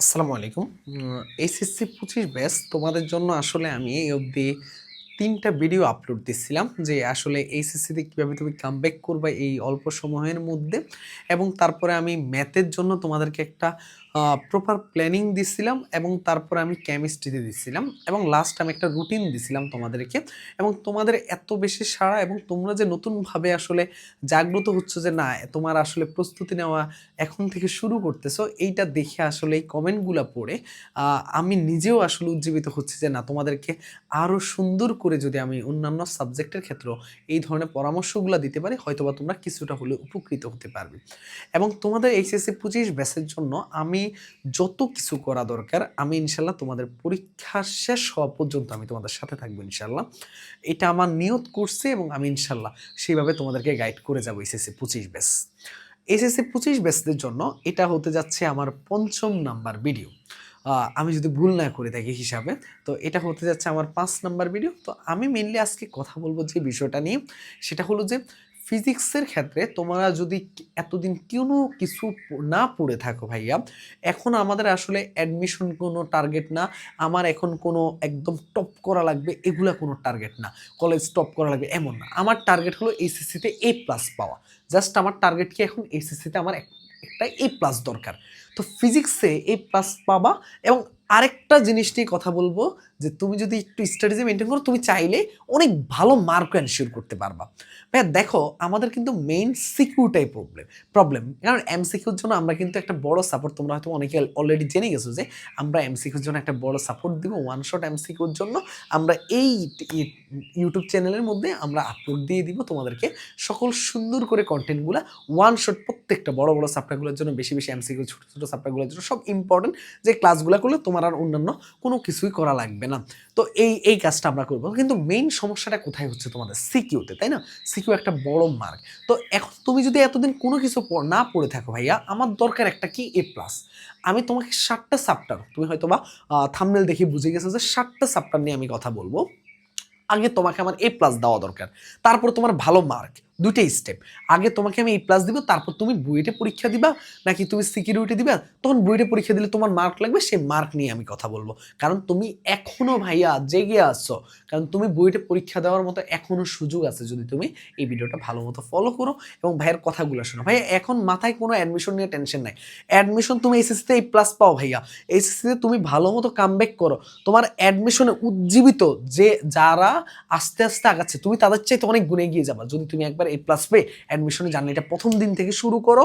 আসসালামু আলাইকুম। এসএসসি পঁচিশ ব্যাস তোমাদের জন্য আসলে আমি এই অবধি তিনটা ভিডিও আপলোড দিচ্ছিলাম যে আসলে এইচএসসিতে কীভাবে তুমি কাম ব্যাক করবে এই অল্প সময়ের মধ্যে এবং তারপরে আমি ম্যাথের জন্য তোমাদেরকে একটা প্রপার প্ল্যানিং দিছিলাম এবং তারপরে আমি কেমিস্ট্রিতে দিছিলাম এবং লাস্ট আমি একটা রুটিন দিছিলাম তোমাদেরকে এবং তোমাদের এত বেশি সাড়া এবং তোমরা যে নতুনভাবে আসলে জাগ্রত হচ্ছে যে না, তোমার আসলে প্রস্তুতি নেওয়া এখন থেকে শুরু করতেছো, এইটা দেখে আসলে এই কমেন্টগুলো পড়ে আমি নিজেও আসলে উজ্জীবিত হচ্ছে যে না, তোমাদেরকে আরও সুন্দর করে যদি আমি অন্যান্য সাবজেক্টের ক্ষেত্রেও এই ধরনের পরামর্শগুলো দিতে পারি, হয়তোবা তোমরা কিছুটা হলে উপকৃত হতে পারবে। এবং তোমাদের এইচএসসি পঁচিশ ব্যাচের জন্য আমি যত কিছু করা দরকার, আমি ইনশাল্লাহ তোমাদের পরীক্ষা শেষ হওয়া পর্যন্ত আমি তোমাদের সাথে থাকব ইনশাল্লাহ। এটা আমার নিয়ত করছে এবং আমি ইনশাল্লাহ সেইভাবে তোমাদেরকে গাইড করে যাব এসএসসি পঁচিশ ব্যাচ এসএসসি পঁচিশ ব্যাচদের জন্য এটা হতে যাচ্ছে আমার পঞ্চম নাম্বার ভিডিও আমি যদি ভুল না করে থাকি হিসাবে, তো এটা হতে যাচ্ছে আমার পাঁচ নাম্বার ভিডিও তো আমি মেনলি আজকে কথা বলব যে বিষয়টা নিয়ে, সেটা হলো যে ফিজিক্সের ক্ষেত্রে তোমরা যদি এতদিন কোনো কিছু না পড়ে থাকো ভাইয়া, এখন আমাদের আসলে অ্যাডমিশন কোনো টার্গেট না। আমার এখন কোনো একদম টপ করা লাগবে, এগুলা কোনো টার্গেট না। কলেজ টপ করা লাগবে, এমন না। আমার টার্গেট হলো এইচএসসিতে এ প্লাস পাওয়া। জাস্ট আমার টার্গেট কি এখন এইচএসসিতে আমার এক- একটা এ প্লাস দরকার। তো ফিজিক্সে এ প্লাস পাবা এবং আরেকটা জিনিস নিয়ে কথা বলব, যে তুমি যদি একটু স্টাডিজে মেনটেন করো, তুমি চাইলে অনেক ভালো মার্ক এনশিওর করতে পারবা। ভাইয়া, দেখো, আমাদের কিন্তু মেইন সিকিউটাই প্রবলেম প্রবলেম কারণ এমসিকিউর জন্য আমরা কিন্তু একটা বড় সাপোর্ট তোমরা হয়তো অনেকে অলরেডি জেনে গেছো যে আমরা এমসিকিউর জন্য একটা বড় সাপোর্ট দিব ওয়ান শট এমসিকিউর জন্য। আমরা এই ইউটিউব চ্যানেলের মধ্যে আমরা আপলোড দিয়ে দিব তোমাদেরকে সকল সুন্দর করে কন্টেন্টগুলো ওয়ান শট প্রত্যেকটা বড় বড় সাপ্টারগুলোর জন্য, বেশি বেশি এমসিকিউ ছোটো ছোটো সাপ্টারগুলোর জন্য, সব ইম্পর্টেন্ট যে ক্লাসগুলো করলে তোমার আর অন্যান্য কোনো কিছুই করা লাগবে না। তো এই এই কাজটা আমরা করব। কিন্তু মেইন সমস্যাটা কোথায় হচ্ছে তোমাদের? সিকিউতে তাই না? সিকিউ একটা বড় মার্ক তো এখন তুমি যদি এতদিন কোনো কিছু না পড়ে থাকো ভাইয়া, আমার দরকার একটা কি? এ প্লাস আমি তোমাকে ষাটটা সাপ্টার তুমি হয়তো বা থামনেল দেখে বুঝে গেছো যে ষাটটা সাপ্টার নিয়ে আমি কথা বলব। আগে তোমাকে আমার এ প্লাস দেওয়া দরকার। তারপর তোমার ভালো মার্ক দুইটাই স্টেপ আগে তোমাকে আমি এ প্লাস দিব, তারপর তুমি বুয়েটে পরীক্ষা দিবা, নাকি তুমি সিকিউরিটি দিবা? তখন বুয়েটে পরীক্ষা দিলে তোমার মার্ক লাগবে, সেই মার্ক নিয়ে আমি কথা বলব। কারণ তুমি এখনও ভাইয়া জেগে আসছো কারণ তুমি বুয়েটে পরীক্ষা দেওয়ার মতো এখনও সুযোগ আছে যদি তুমি এই ভিডিওটা ভালো মতো ফলো করো এবং ভাইয়ের কথাগুলো শোনো। ভাইয়া, এখন মাথায় কোনো অ্যাডমিশন নিয়ে টেনশন নাই। অ্যাডমিশন তুমি এসএসসিতে এই প্লাস পাও ভাইয়া। এসএসসিতে তুমি ভালো মতো কামব্যাক করো। তোমার অ্যাডমিশনে উজ্জীবিত যে যারা আস্তে আস্তে আগাচ্ছে, তুমি তাদের চাইতে অনেক গুণে এগিয়ে যাবা। যদি তুমি একবার এই প্লাস পেয়ে অ্যাডমিশনের জার্নিটা প্রথম দিন থেকে শুরু করো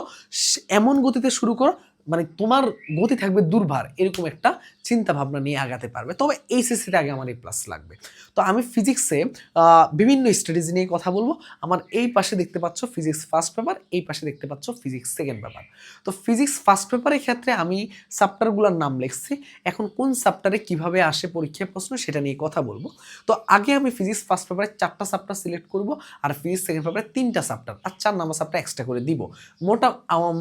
এমন গতিতে শুরু করো মানে তোমার গতি থাকবে দুর্ভার, এরকম একটা চিন্তা ভাবনা নিয়ে আগাতে পারবে। তবে এইচএসসিতে আগে আমার এই প্লাস লাগবে। তো আমি ফিজিক্সে বিভিন্ন স্টাডিজ নিয়ে কথা বলব। আমার এই পাশে দেখতে পাচ্ছ ফিজিক্স ফার্স্ট পেপার এই পাশে দেখতে পাচ্ছ ফিজিক্স সেকেন্ড পেপার তো ফিজিক্স ফার্স্ট পেপারের ক্ষেত্রে আমি সাপ্টারগুলোর নাম লিখছি। এখন কোন সাপ্টারে কীভাবে আসে পরীক্ষায় প্রশ্ন সেটা নিয়ে কথা বলব। তো আগে আমি ফিজিক্স ফার্স্ট পেপারে চারটা সাপ্টার সিলেক্ট করব আর ফিজিক্স সেকেন্ড পেপারে তিনটা সাপ্টার আর চার নাম্বার সাপ্টার এক্সট্রা করে দিব। মোটা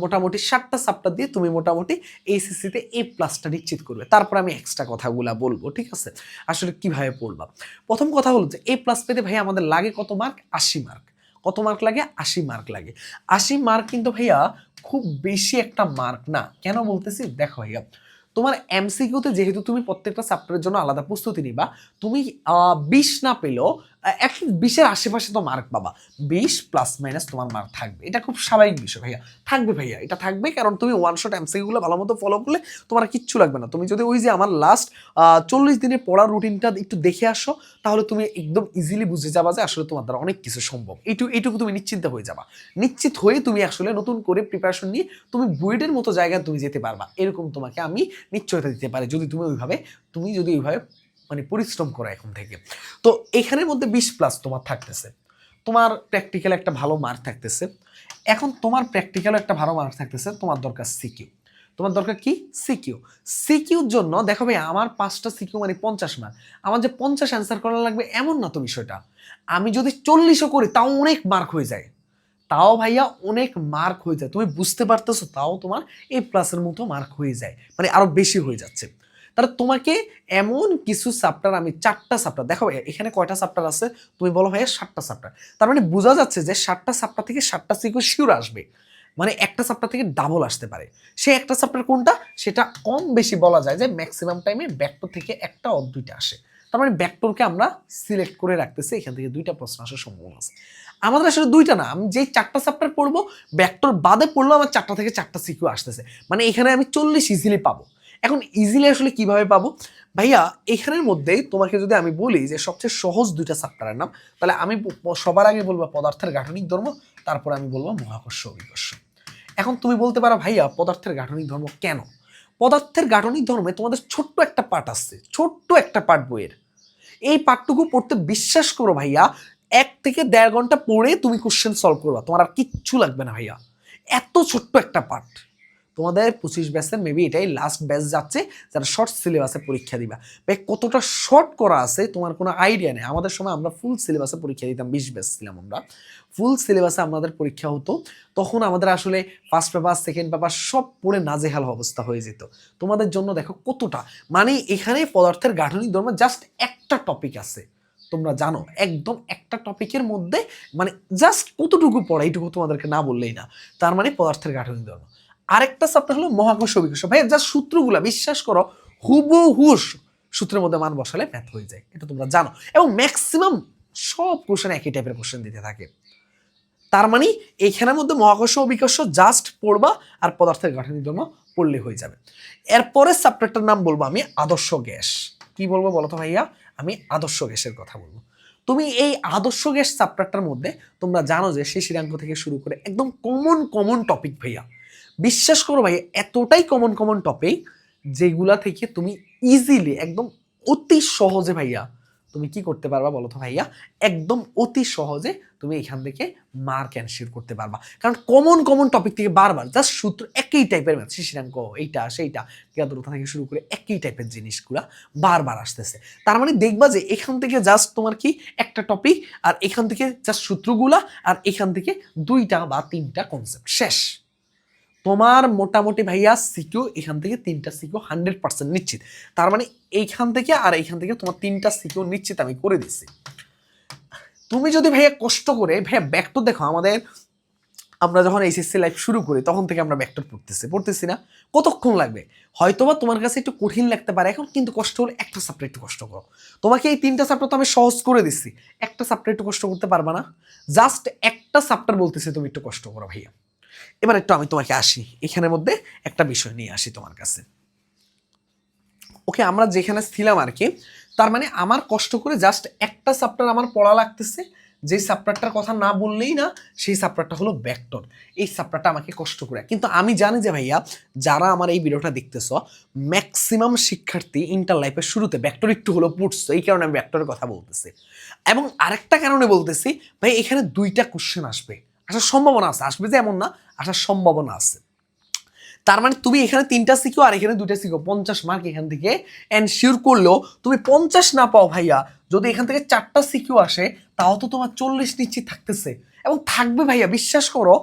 মোটামুটি সাতটা সাপ্টার দিয়ে তুমি মোটামুটি এইচএসসিতে এ প্লাসটা নিশ্চিত করবে। তারপর আমি এক্সট্রা কথাগুলা বলব, ঠিক আছে? আসলে কীভাবে পড়বা? প্রথম কথা হলো যে এ প্লাস পেতে ভাই আমাদের লাগে কত মার্ক আশি মার্ক কত মার্ক লাগে? আশি মার্ক লাগে। আশি মার্ক কিন্তু ভাইয়া খুব বেশি একটা মার্ক না। কেন বলতেছি? দেখো ভাইয়া, তোমার এমসিকিউতে যেহেতু তুমি প্রত্যেকটা চ্যাপ্টারের জন্য আলাদা প্রস্তুতি নিবা, তুমি বিশ না পেলেও অ্যাটলিস্ট বিশের আশেপাশে তো মার্ক পাবা বিশ প্লাস মাইনাস তোমার মার্ক থাকবে। এটা খুব স্বাভাবিক বিষয় ভাইয়া। থাকবে ভাইয়া, এটা থাকবে কারণ তুমি ওয়ান শট এমসিকিউগুলো ভালো মতো ফলো করলে তোমার কিচ্ছু লাগবে না। তুমি যদি ওই যে আমার লাস্ট চল্লিশ দিনের পড়ার রুটিনটা একটু দেখে আসো, তাহলে তুমি একদম ইজিলি বুঝে যাবা যে আসলে তোমার দ্বারা অনেক কিছু সম্ভব। এইটু, এইটুকু তুমি নিশ্চিন্ত হয়ে যাবা। নিশ্চিত হয়ে তুমি আসলে নতুন করে প্রিপারেশন নিয়ে তুমি বুয়েটের মতো জায়গায় তুমি যেতে পারবা। এরকম তোমাকে আমি নিশ্চয়তা দিতে পারি। যদি তুমি ওইভাবে, তুমি যদি ওইভাবে মানে পরিশ্রম করো এখন থেকে। তো এখানের মধ্যে বিশ প্লাস তোমার থাকতেছে। তোমার প্র্যাকটিক্যাল একটা ভালো মার্ক থাকতেছে। এখন তোমার প্র্যাকটিক্যাল একটা ভালো মার্ক থাকতেছে, তোমার দরকার সিকিউ তোমার দরকার কি? সিকিউ সিকিউর জন্য, দেখো ভাই, আমার পাঁচটা সিকিউ মানে পঞ্চাশ মার্ক আমার যে পঞ্চাশ অ্যান্সার করা লাগবে এমন না তো বিষয়টা। আমি যদি চল্লিশও করি, তাও অনেক মার্ক হয়ে যায়। তাও ভাইয়া অনেক মার্ক হয়ে যায়। তুমি বুঝতে পারতেছো, তাও তোমার এ প্লাসের মতো মার্ক হয়ে যায়। মানে আরও বেশি হয়ে যাচ্ছে। তাহলে তোমাকে এমন কিছু সাপ্টার আমি চারটা সাপ্টার দেখো এখানে কয়টা সাপ্টার আছে? তুমি বলো ভাইয়া সাতটা সাপ্টার তার মানে বোঝা যাচ্ছে যে সাতটা সাপ্টার থেকে সাতটা সিকিউ শিওর আসবে। মানে একটা চ্যাপ্টার থেকে ডাবল আসতে পারে। সে একটা চ্যাপ্টার কোনটা? সেটা কম বেশি বলা যায় যে ম্যাক্সিমাম টাইমে ব্যাক্টর থেকে একটা অর দুইটা আসে। তার মানে ব্যাক্টরকে আমরা সিলেক্ট করে রাখতেছি, এখান থেকে দুইটা প্রশ্ন আসার সম্ভাবনা আছে। আমাদের আসলে দুইটা না, আমি যেই চারটা চ্যাপ্টার পড়ব ব্যাক্টর বাদে পড়লেও আমার চারটা থেকে চারটা সিকিউ আসতেছে। মানে এখানে আমি চল্লিশ ইজিলি পাবো। এখন ইজিলি আসলে কীভাবে পাবো? ভাইয়া, এখানের মধ্যেই তোমাকে যদি আমি বলি যে সবচেয়ে সহজ দুইটা চ্যাপ্টারের নাম, তাহলে আমি সবার আগে বলব পদার্থের গাঠনিক ধর্ম, তারপর আমি বলব মহাকর্ষ অভিকর্ষ। এখন তুমি বলতে পারো, ভাইয়া, পদার্থের গাঠনিক ধর্ম কেন? পদার্থের গাঠনিক ধর্মে তোমাদের ছোট্ট একটা পার্ট আসছে ছোট্ট একটা পার্ট বইয়ের। এই পাঠটুকু পড়তে বিশ্বাস করো ভাইয়া, এক থেকে দেড় ঘণ্টা পড়ে তুমি কোশ্চেন সলভ করবা, তোমার আর কিচ্ছু লাগবে না ভাইয়া। এত ছোট্ট একটা পার্ট তোমাদের পঁচিশ ব্যাচের মেবি এটাই লাস্ট ব্যাচ যাচ্ছে, যারা শর্ট সিলেবাসে পরীক্ষা দিবা। ভাই, কতটা শর্ট করা আছে তোমার কোনো আইডিয়া নেই। আমাদের সময় আমরা ফুল সিলেবাসে পরীক্ষা দিতাম, বিশ ব্যাচ ছিলাম আমরা। ফুল সিলেবাসে আমাদের পরীক্ষা হতো, তখন আমাদের আসলে ফার্স্ট পেপার সেকেন্ড পেপার সব পড়ে নাজেহাল অবস্থা হয়ে যেত। তোমাদের জন্য দেখো কতটা মানে এখানে পদার্থের গাঠনিক ধর্ম জাস্ট একটা টপিক আছে। তোমরা জানো, একদম একটা টপিকের মধ্যে মানে জাস্ট কতটুকু পড়া, এইটুকু তোমাদেরকে না বললেই না। তার মানে পদার্থের গাঠনিক ধর্ম। আরেকটা চ্যাপ্টার হলো মহাকর্ষ অভিকর্ষ ভাই যা সূত্রগুলা, বিশ্বাস করো হুবহুস সূত্রের মধ্যে মান বসালে ম্যাথ হয়ে যায়। এটা তোমরা জানো। এবং ম্যাক্সিমাম সব কোশ্চেন একই টাইপের কোশ্চেন দিতে থাকে। তার মানে এইখানের মধ্যে মহাকর্ষ অভিকর্ষ জাস্ট পড়বা আর পদার্থের গাঠনিক ধর্ম পড়লে হয়ে যাবে। এরপরের চ্যাপ্টারটার নাম বলব আমি আদর্শ গ্যাস। কি বলব বলো তো ভাইয়া? আমি আদর্শ গ্যাসের কথা বলব। তুমি এই আদর্শ গ্যাস চ্যাপ্টারটার মধ্যে তোমরা জানো যে শিশিরাঙ্ক থেকে শুরু করে একদম কমন কমন টপিক ভাইয়া। বিশ্বাস করো ভাই, এতটাই কমন কমন টপিক যেগুলা থেকে তুমি ইজিলি একদম অতি সহজে ভাইয়া তুমি কি করতে পারবা বলো তো ভাইয়া? একদম অতি সহজে তুমি এখান থেকে মার্ক অ্যানসিওর করতে পারবা। কারণ কমন কমন টপিক থেকে বারবার জাস্ট সূত্র একই টাইপের ম্যাথ শিশিরাঙ্ক এইটা, সেইটা জ্ঞাতরতা থেকে শুরু করে একই টাইপের জিনিসগুলা বারবার আসতেছে। তার মানে দেখবা যে এখান থেকে জাস্ট তোমার কি একটা টপিক আর এখান থেকে জাস্ট সূত্রগুলা আর এখান থেকে দুইটা বা তিনটা কনসেপ্ট শেষ। তোমার মোটামুটি ভাইয়া সিকিউ এখান থেকে তিনটা সিকিউ হান্ড্রেড পার্সেন্ট নিশ্চিত। তার মানে এইখান থেকে আর এইখান থেকে তোমার তিনটা সিকিউ নিশ্চিত আমি করে দিচ্ছি তুমি যদি ভাইয়া কষ্ট করে, ভাইয়া ব্যাকটর দেখো আমাদের, আমরা যখন এইচএসসি লাইফ শুরু করি, তখন থেকে আমরা ব্যাকটর পড়তেছি পড়তেছি না। কতক্ষণ লাগবে? হয়তোবা তোমার কাছে একটু কঠিন লাগতে পারে, এখন কিন্তু কষ্ট হলে একটা সাপ্টার একটু কষ্ট করো। তোমাকে এই তিনটা সাপ্টার তো আমি সহজ করে দিচ্ছি একটা সাপ্টার একটু কষ্ট করতে পারবা না। জাস্ট একটা সাপ্টার বলতেছে তুমি একটু কষ্ট করো ভাইয়া। এবার একটু আমি তোমাকে আসি, এখানের মধ্যে একটা বিষয় নিয়ে আসি তোমার কাছে। ওকে, আমরা যেখানে ছিলাম আর কি, তার মানে আমার কষ্ট করে জাস্ট একটা চ্যাপ্টার আমার পড়া লাগতেছে, যে চ্যাপ্টারটার কথা না বললেই না, সেই চ্যাপ্টারটা হলো ব্যাকটন এই চ্যাপ্টারটা আমাকে কষ্ট করে। কিন্তু আমি জানি যে ভাইয়া, যারা আমার এই ভিডিওটা দেখতেছ ম্যাক্সিমাম শিক্ষার্থী ইন্টার লাইফের শুরুতে ব্যাকটর একটু হলো পড়ছো, এই কারণে আমি ব্যাকটরের কথা বলতেছি। এবং আরেকটা কারণে বলতেছি, ভাই, এখানে দুইটা কোশ্চেন আসবে। আসার সম্ভাবনা আছে। আসবে যে এমন না, আসার সম্ভাবনা আছে। তার মানে তুমি এখানে তিনটা শিখো আর এখানে দুইটা শিখো। পঞ্চাশ মার্ক এখান থেকে এনশিওর করলেও তুমি পঞ্চাশ না পাও ভাইয়া, যদি এখান থেকে চারটা সিকিউ আসে, তাও তো তোমার চল্লিশ নিশ্চিত থাকতেছে। এবং থাকবে ভাইয়া, বিশ্বাস করো,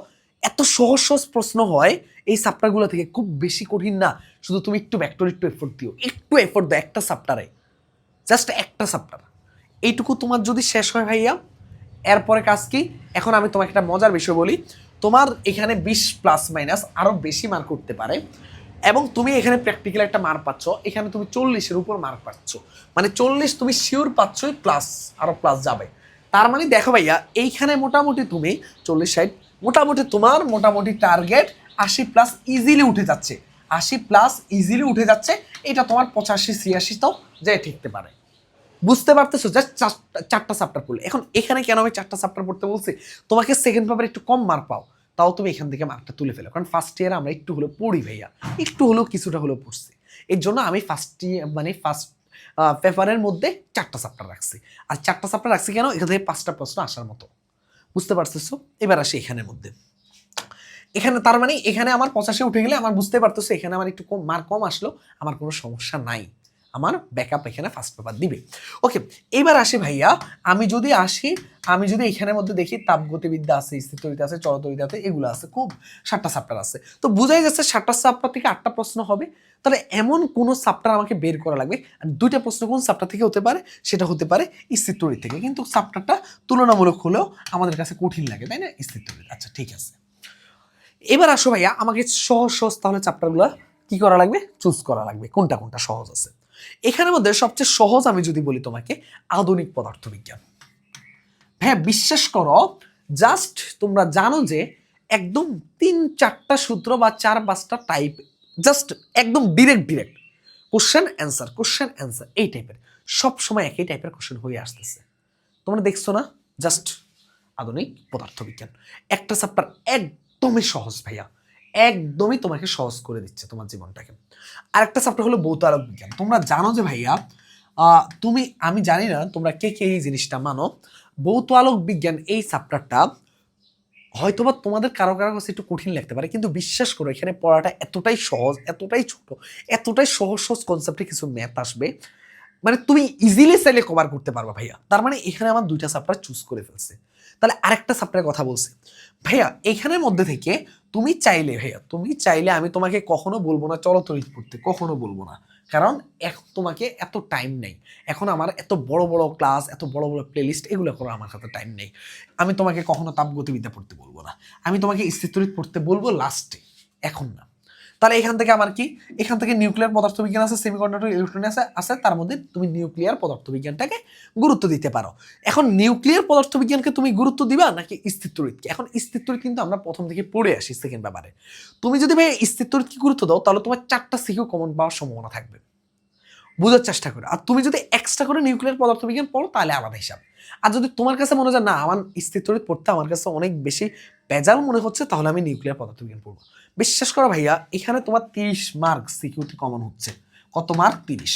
এত সহজ সহজ প্রশ্ন হয়, এই সাপ্টারগুলো থেকে খুব বেশি কঠিন না। শুধু তুমি একটু ব্যাক্টর একটু এফোর্ট দিও। একটু এফোর্ট দাও একটা সাপ্টারে জাস্ট একটা সাপ্টার এইটুকু তোমার যদি শেষ হয় ভাইয়া এরপরে কাজ কি? এখন আমি তোমাকে একটা মজার বিষয় বলি। তোমার এখানে বিশ প্লাস মাইনাস আরও বেশি মার্ক করতে পারে এবং তুমি এখানে প্র্যাকটিক্যাল একটা মার্ক পাচ্ছ। এখানে তুমি চল্লিশের উপর মার্ক পাচ্ছ। মানে চল্লিশ তুমি শিওর পাচ্ছই প্লাস আরও প্লাস যাবে। তার মানে দেখো ভাইয়া, এইখানে মোটামুটি তুমি চল্লিশ সাইড মোটামুটি তোমার মোটামুটি টার্গেট আশি প্লাস ইজিলি উঠে যাচ্ছে। আশি প্লাস ইজিলি উঠে যাচ্ছে। এটা তোমার পঁচাশি, ছিয়াশি তাও যে ঠিকতে পারে। বুঝতে পারতেছো? জাস্ট চারটা চ্যাপ্টার পড়লে। এখন এখানে কেন আমি চারটা চ্যাপ্টার পড়তে বলছি? তোমাকে সেকেন্ড পেপার একটু কম মার্ক পাও, তাও তুমি এখান থেকে মার্কটা তুলে ফেলো। কারণ ফার্স্ট ইয়ারে আমরা একটু হলেও পড়ি ভাইয়া। একটু হলেও কিছুটা হলেও পড়ছি। এর জন্য আমি ফার্স্ট ইয়ার মানে ফার্স্ট পেপারের মধ্যে চারটা চ্যাপ্টার রাখছি। আর চারটা চ্যাপ্টার রাখছি কেন? এখান থেকে পাঁচটা প্রশ্ন আসার মতো। বুঝতে পারতেছো? এবার আসি এখানের মধ্যে। এখানে তার মানে এখানে আমার পঁচাশি উঠে গেলে আমার বুঝতে পারতেছো, এখানে আমার একটু কম মার্ক কম আসলো, আমার কোনো সমস্যা নাই। আমার ব্যাকআপ এখানে ফার্স্ট পেপার দিবে। ওকে এবার আসি ভাইয়া, আমি যদি আসি, আমি যদি এখানের মধ্যে দেখি তাপগতিবিদ্যা আছে, স্থিতরিতা আছে, চলতরিতা আছে, এগুলো আছে, খুব সাতটা সাপ্টার আছে। তো বোঝাই যাচ্ছে সাতটা সাপ্টার থেকে আটটা প্রশ্ন হবে, তাহলে এমন কোনো সাপ্টার আমাকে বের করা লাগবে? আর দুইটা প্রশ্ন কোন সাপ্টার থেকে হতে পারে? সেটা হতে পারে স্থিতরি থেকে, কিন্তু সাপ্টারটা তুলনামূলক হলেও আমাদের কাছে কঠিন লাগে, তাই না? স্থিতরি আচ্ছা ঠিক আছে। এবার আসো ভাইয়া, আমাকে সহজ সহজ তাহলে চ্যাপ্টারগুলো কি করা লাগবে? চুজ করা লাগবে, কোনটা কোনটা সহজ আছে? এখানের মধ্যে সবচেয়ে সহজ আমি যদি বলি তোমাকে, আধুনিক পদার্থবিজ্ঞান। হ্যাঁ বিশ্বাস করো জাস্ট তোমরা জানো যে একদম তিন চারটা সূত্র বা চার পাঁচটা টাইপ জাস্ট একদম direct direct question answer question answer এই টাইপের সব সময় একই টাইপের কোশ্চেন হয়ে আসতেছে। তোমরা দেখছ না? জাস্ট আধুনিক পদার্থবিজ্ঞান। একটা চ্যাপ্টার একদমই সহজ, ভাইয়া। একদমই তোমাকে সহজ করে দিচ্ছে তোমার জীবনটাকে। আর একটা চ্যাপ্টার হলো ভৌত আলোক বিজ্ঞান। তোমরা জানো যে ভাইয়া তুমি, আমি জানি না তোমরা কে কে এই জিনিসটা মানো। ভৌত আলোক বিজ্ঞান এই চ্যাপ্টারটা হয়তোবা তোমাদের কারও কারও কাছে একটু কঠিন লাগতে পারে, কিন্তু বিশ্বাস করো, এখানে পড়াটা এতটাই সহজ, এতটাই ছোট, এতটাই সহজ সহজ কনসেপ্টে কিছু ম্যাথ আসবে। মানে তুমি ইজিলি চাইলে কভার করতে পারবা ভাইয়া। তার মানে এখানে আমার দুইটা চ্যাপ্টার চুজ করে ফেলছে। তাহলে আরেকটা চ্যাপ্টারের কথা বলছে। ভাইয়া, এখানের মধ্যে থেকে তুমি চাইলে, ভাইয়া, তুমি চাইলে আমি তোমাকে কখনো বলব না, চলো তড়িৎ পড়তে কখনো বলব না। কারণ এখন তোমাকে এত টাইম নেই। এখন আমার এত বড় বড় ক্লাস এত বড় বড় প্লেলিস্ট এগুলো করার আমার হাতে টাইম নেই। আমি তোমাকে কখনো তাপগতিবিদ্যা পড়তে বলব না। আমি তোমাকে স্থিতরিত পড়তে বলব লাস্টে এখন না। তাহলে এখান থেকে আমার কি? এখান থেকে নিউক্লিয়ার পদার্থবিজ্ঞান আছে সেমিকন্ডাক্টর ইলেকট্রনিক্স আছে আছে, তার মধ্যে তুমি নিউক্লিয়ার পদার্থবিজ্ঞানটাকে গুরুত্ব দিতে পারো। এখন নিউক্লিয়ার পদার্থবিজ্ঞানকে তুমি গুরুত্ব দিবা নাকি স্থিতরিতকে এখন স্থিতরিত কিন্তু আমরা প্রথম থেকে পড়ে আসি সেকেন্ড ব্যাপারে। তুমি যদি ভাই স্থিতরিতকে গুরুত্ব দাও, তাহলে তোমার চারটা সিকিউ কমন পাওয়ার সম্ভাবনা থাকবে। বোঝার চেষ্টা করো। আর তুমি যদি এক্সট্রা করে নিউক্লিয়ার পদার্থবিজ্ঞান পড়ো, তাহলে আলাদা হিসাব। আর যদি তোমার কাছে মনে হয় না, আমার স্থিতরিত পড়তে আমার কাছে অনেক বেশি বেজাল মনে হচ্ছে, তাহলে আমি নিউক্লিয়ার পদার্থবিজ্ঞান পড়ব। বিশ্বাস করো ভাইয়া, এখানে তোমার তিরিশ মার্ক সিকিউরিটি কমন হচ্ছে। কত মার্ক তিরিশ।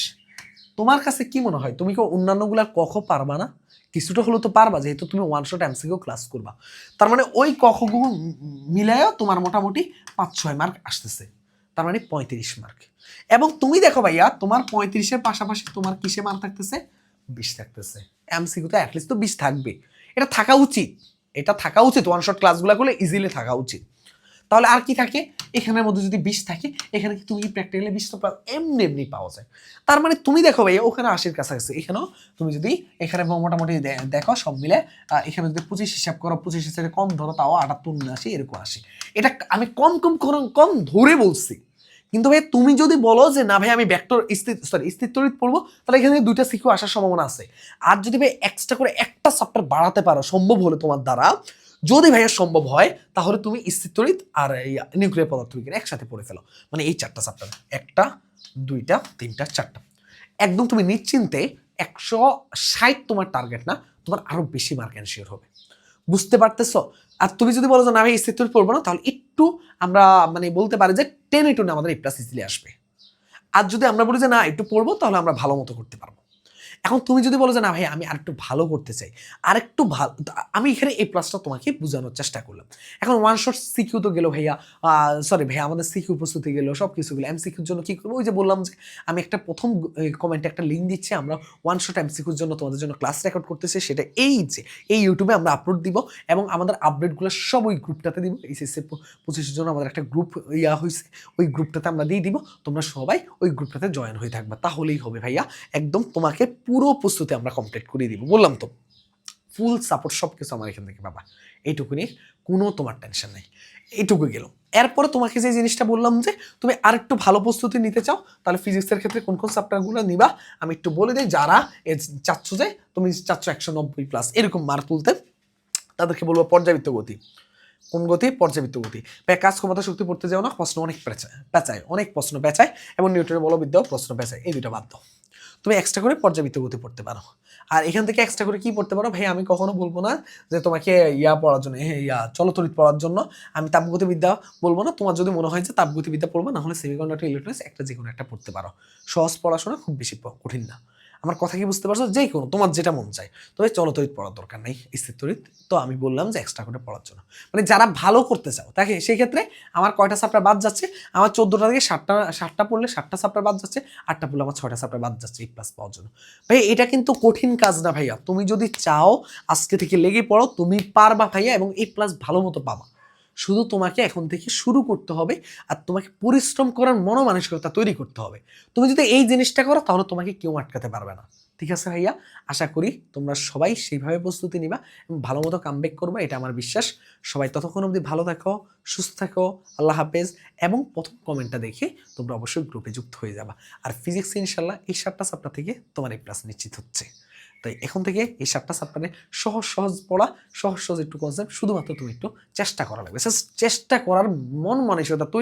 তোমার কাছে কি মনে হয়? তুমি কি অন্যান্যগুলার কখ পারবা না? কিছুটা হলেও তো পারবা, যেহেতু তুমি ওয়ান শট এমসিকেও ক্লাস করবা। তার মানে ওই কখগুলো মিলায়ও তোমার মোটামুটি পাঁচ, ছয় মার্ক আসতেছে। তার মানে পঁয়ত্রিশ মার্ক এবং তুমি দেখো ভাইয়া, তোমার পঁয়ত্রিশের পাশাপাশি তোমার কিসে মার্ক থাকতেছে? বিশ থাকতেছে। এমসিকিউতে অ্যাটলিস্ট তো বিশ থাকবে। এটা থাকা উচিত। এটা থাকা উচিত। ওয়ান শট ক্লাসগুলো করলে ইজিলি থাকা উচিত। তাহলে আর কি থাকে? এখানের মধ্যে যদি বিশ থাকে, এখানে কি তুমি প্র্যাকটিক্যালি বিশ তো এমনি এমনি পাওয়া যায়। তার মানে তুমি দেখো ভাইয়া ওখানে আশির কাছাকাছি। এখানেও তুমি যদি এখানে মোটামুটি দেখো সব মিলে এখানে যদি পঁচিশ হিসাব করো, পঁচিশ হিসাবে কম ধরো, তাও আটাত্তর, উনআশি, এরকম আসে এটা আমি কম কম কম ধরে বলছি। কিন্তু ভাই, তুমি যদি বলো যে, না ভাই, আমি ভেক্টর সরি স্থিতরিত পড়ব, তাহলে এখানে দুইটা সিকিউ আসার সম্ভাবনা আছে। আর যদি ভাই এক্সট্রা করে একটা চ্যাপ্টার বাড়াতে পারো, সম্ভব হলে তোমার দ্বারা, যদি ভাইয়া সম্ভব হয়, তাহলে তুমি স্থিতরিত আর এই নিউক্লিয়ার পদার্থ পদার্থবিজ্ঞান একসাথে পড়ে ফেলো। মানে এই চারটা চ্যাপ্টার একটা, দুইটা, তিনটা, চারটা। একদম তুমি নিশ্চিন্তে একশো ষাট তোমার টার্গেট না, তোমার আরও বেশি মার্ক এনশিওর হবে। বুঝতে পারতেছ? আর তুমি যদি বলো যে না, আমি ইস্তিতুল পড়ব না, তাহলে একটু আমরা মানে বলতে পারি যে টেন টেনে আমাদের এই প্লাস ইজিলি আসবে। আর যদি আমরা বলি যে না, একটু পড়ব, তাহলে আমরা ভালো মতো করতে পারব। এখন তুমি যদি বলো যে, না ভাই, আমি আরেকটু ভালো করতে চাই, আরেকটু ভালো আমি এখানে এই প্লাসটা তোমাকে বোঝানোর চেষ্টা করলাম। এখন ওয়ান শট সিকিউ তো গেলো ভাইয়া সরি ভাইয়া, আমাদের সিকিউ প্রস্তুতি গেলো সব কিছু গেলো এমসিকিউর জন্য কি করব? ওই যে বললাম যে, আমি একটা প্রথম কমেন্টে একটা লিঙ্ক দিচ্ছি, আমরা ওয়ান শট এমসিকিউর জন্য তোমাদের জন্য ক্লাস রেকর্ড করতেছি, সেটা এই যে, এই ইউটিউবে আমরা আপলোড দিব এবং আমাদের আপডেটগুলো সব ওই গ্রুপটাতে দিব। এইচএসসি পঁচিশের জন্য আমাদের একটা গ্রুপ ইয়া হয়েছে ওই গ্রুপটাতে আমরা দিয়ে দিব। তোমরা সবাই ওই গ্রুপটাতে জয়েন হয়ে থাকবা, তাহলেই হবে ভাইয়া। একদম তোমাকে পুরো প্রস্তুতি আমরা কমপ্লিট করিয়ে দিব। বললাম তো ফুল সাপোর্ট সব কিছু আমার এখান থেকে পাবা। এইটুকুনি কোনো তোমার টেনশন নেই। এইটুকু গেল। এরপরে তোমাকে যে জিনিসটা বললাম যে, তুমি আরেকটু ভালো প্রস্তুতি নিতে চাও, তাহলে ফিজিক্সের ক্ষেত্রে কোন কোন চ্যাপ্টারগুলো নিবা। আমি একটু বলে দিই, যারা চাচ্ছ যে, তুমি চাচ্ছ একশো নব্বই প্লাস এরকম মার্ক তুলতে, তাদেরকে বলব পর্যাবৃত্ত গতি। কোন গতি? পর্যাবৃত্ত গতি। কাজ, ক্ষমতা, শক্তি, পড়তে যাও না, প্রশ্ন অনেক পেঁচায় পেঁচায়, অনেক প্রশ্ন পেঁচায় এবং নিউটনের বলবিদ্যাও প্রশ্ন পেঁচায়। এই দুটো দাও। তুমি এক্সট্রা করে পর্যাবৃত্ত গতি পড়তে পারো। আর এখান থেকে এক্সট্রা করে কি পড়তে পারো? ভাই, আমি কখনো বলব না যে তোমাকে ইয়া পড়ার জন্য ইয়া, চলতরিত পড়ার জন্য আমি তাপগতিবিদ্যা বলব না। তোমার যদি মনে হয় যে তাপগতিবিদ্যা পড়ব না হলে সেমিকন্ডাক্টর ইলেকট্রনিক্স একটা যে কোনো একটা পড়তে পারো। সহজ পড়াশোনা খুব বেশি কঠিন না। আমার কথা কি বুঝতে পারছ? যে কোনো, তোমার যেটা মন চায়। তবে চলতরিত পড়ার দরকার নেই স্থিরতরিত তো আমি বললাম যে এক্সট্রা করে পড়ার জন্য। মানে যারা ভালো করতে চাও, তাকে সেই ক্ষেত্রে আমার কয়টা সাপ্টার বাদ যাচ্ছে? আমার চোদ্দোটা থেকে সাতটা সাতটা পড়লে সাতটা সাপ্টার বাদ যাচ্ছে, আটটা পড়লে আমার ছয়টা সাপ্টার বাদ যাচ্ছে এই প্লাস পাওয়ার জন্য। ভাই, এটা কিন্তু কঠিন কাজ না ভাইয়া। তুমি যদি চাও আজকে থেকে লেগে পড়ো, তুমি পারবা ভাইয়া এবং এই প্লাস ভালো মতো পাবা। শুধু তোমাকে এখন থেকে শুরু করতে হবে আর তোমাকে পরিশ্রম করার মনোমানসিকতা তৈরি করতে হবে। তুমি যদি এই জিনিসটা করো, তাহলে তোমাকে কেউ আটকাতে পারবে না। ঠিক আছে ভাইয়া? আশা করি তোমরা সবাই সেইভাবে প্রস্তুতি নিবা এবং ভালো মতো কামব্যাক করবে, এটা আমার বিশ্বাস। সবাই ততক্ষণ অবধি ভালো থাকো, সুস্থ থাকো, আল্লাহ হাফেজ। এবং প্রথম কমেন্টটা দেখে তোমরা অবশ্যই গ্রুপে যুক্ত হয়ে যাবা। আর ফিজিক্স ইনশাল্লাহ এই সাতটা চাপ্টার থেকে তোমার এই প্লাস নিশ্চিত হচ্ছে। তাই এখন থেকে এই সাতটা চাপ্টারে সহজ সহজ পড়া, সহজ সহজ একটু কনসেপ্ট শুধুমাত্র তুমি একটু চেষ্টা করা লাগবে। চেষ্টা করার মন মানসিকতা